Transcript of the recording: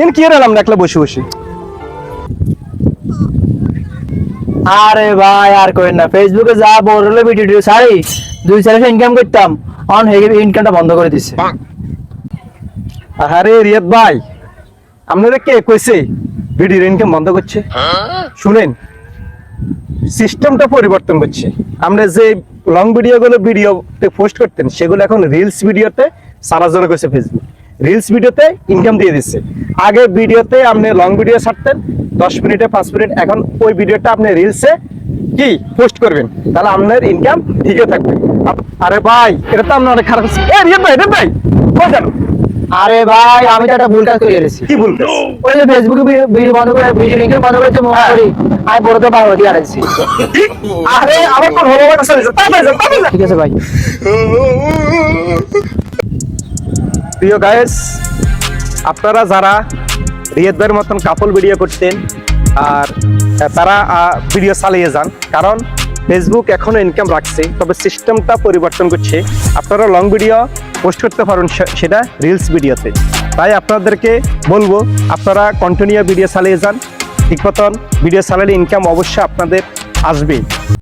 N কি এলাম বসে বসে? আরে ভাই আর করেন না। ফেসবুকে যা বড় হলো ভিডিও টিডিও ছাড়ি দুই চারশো ইনকাম করতাম। অন হয়ে গেলে ইনকামটা বন্ধ করে দিচ্ছে আরে রিয়াদ ভাই আপনাদের কে কইছে ভিডিওর ইনকাম বন্ধ করছে? শুনেন সিস্টেমটা পরিবর্তন করছে। আমরা যে লং ভিডিও গুলো ভিডিওতে পোস্ট করতেন সেগুলো এখন রিলস ভিডিওতে সারা জন্য করছে ফেসবুক রিলস ভিডিওতে ইনকাম দিয়ে দিচ্ছে আগে ভিডিওতে আপনি লং ভিডিও ছাড়তেন দশ মিনিটে পাঁচ মিনিট এখন ওই ভিডিওটা আপনি রিলসে কি পোস্ট করবেন? তাহলে আপনার ইনকাম ঠিকই থাকবে। আরে ভাই এটা তো আপনার অনেক খারাপ। এ রিয়াদ ভাই রিয়াদ ভাই কই যান? আরে ভাই আমি তো একটা ভুল কাজ করে এসেছি কি বলতে ওই যে ফেসবুকে ভিডিও বন্ধ করে ভিডিও লিঙ্ক বন্ধ করেছে মনে করি আমি বড়তে পারব দিয়ে আরেছি আরে আমার কোন হলো না। চলে যাও তাড়াতাড়ি যাও তাড়াতাড়ি ঠিক আছে ভাই। প্রিয় গায়েস আপনারা যারা রিয়াদ মতন কাপল ভিডিও করতেন আর তারা ভিডিও চালিয়ে যান, কারণ ফেসবুক এখনও ইনকাম রাখছে, তবে সিস্টেমটা পরিবর্তন করছে। আপনারা লং ভিডিও পোস্ট করতে পারেন সেটা রিলস ভিডিওতে তাই আপনাদেরকে বলব, আপনারা কন্টিনিউ ভিডিও চালিয়ে যান। ঠিক মতন ভিডিও চালালে ইনকাম অবশ্যই আপনাদের আসবে